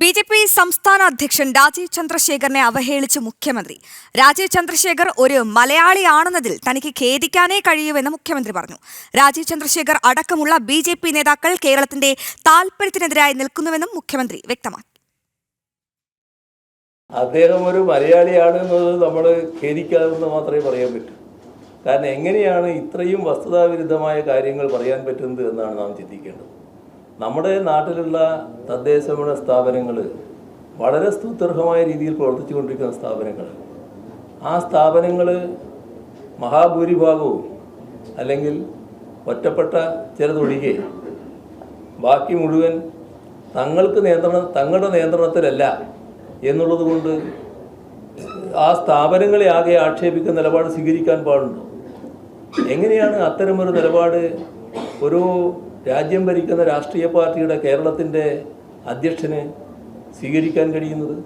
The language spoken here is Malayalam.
ബി ജെ പി സംസ്ഥാന അധ്യക്ഷൻ രാജീവ് ചന്ദ്രശേഖറിനെ അവഹേളിച്ച് മുഖ്യമന്ത്രി. രാജീവ് ചന്ദ്രശേഖർ ഒരു മലയാളിയാണെന്നതിൽ തനിക്ക് ഖേദിക്കാനേ കഴിയൂവെന്ന് മുഖ്യമന്ത്രി പറഞ്ഞു. രാജീവ് ചന്ദ്രശേഖർ അടക്കമുള്ള ബി ജെ പി നേതാക്കൾ കേരളത്തിന്റെ താൽപര്യത്തിനെതിരായി നിൽക്കുന്നുവെന്നും മുഖ്യമന്ത്രി വ്യക്തമാക്കി. അദ്ദേഹം ഒരു മലയാളിയാണ് എന്നത് നമ്മൾ ഖേദിക്കാതെന്ന് മാത്രമേ പറയാൻ പറ്റൂ. കാരണം എങ്ങനെയാണ് ഇത്രയും വസ്തുതാവിരുദ്ധമായ കാര്യങ്ങൾ പറയാൻ പറ്റുന്നത് എന്നാണ് നാം ചിന്തിക്കേണ്ടത്. നമ്മുടെ നാട്ടിലുള്ള തദ്ദേശ തദ്ദേശഭരണ സ്ഥാപനങ്ങൾ വളരെ സ്തുത്യർഹമായ രീതിയിൽ പ്രവർത്തിച്ചുകൊണ്ടിരിക്കുന്ന സ്ഥാപനങ്ങൾ ആ സ്ഥാപനങ്ങൾ മഹാഭൂരിഭാഗവും അല്ലെങ്കിൽ ഒറ്റപ്പെട്ട ചിലതൊഴികെ ബാക്കി മുഴുവൻ തങ്ങൾക്ക് നിയന്ത്രണം തങ്ങളുടെ നിയന്ത്രണത്തിലല്ല എന്നുള്ളത് കൊണ്ട് ആ സ്ഥാപനങ്ങളെ ആകെ ആക്ഷേപിക്കുന്ന നിലപാട് സ്വീകരിക്കാൻ പാടുണ്ടോ? എങ്ങനെയാണ് അത്തരമൊരു നിലപാട് ഒരു രാജ്യം ഭരിക്കുന്ന രാഷ്ട്രീയ പാർട്ടിയുടെ കേരളത്തിന്റെ അധ്യക്ഷനെ സ്വീകരിക്കാൻ കഴിയുന്നത്?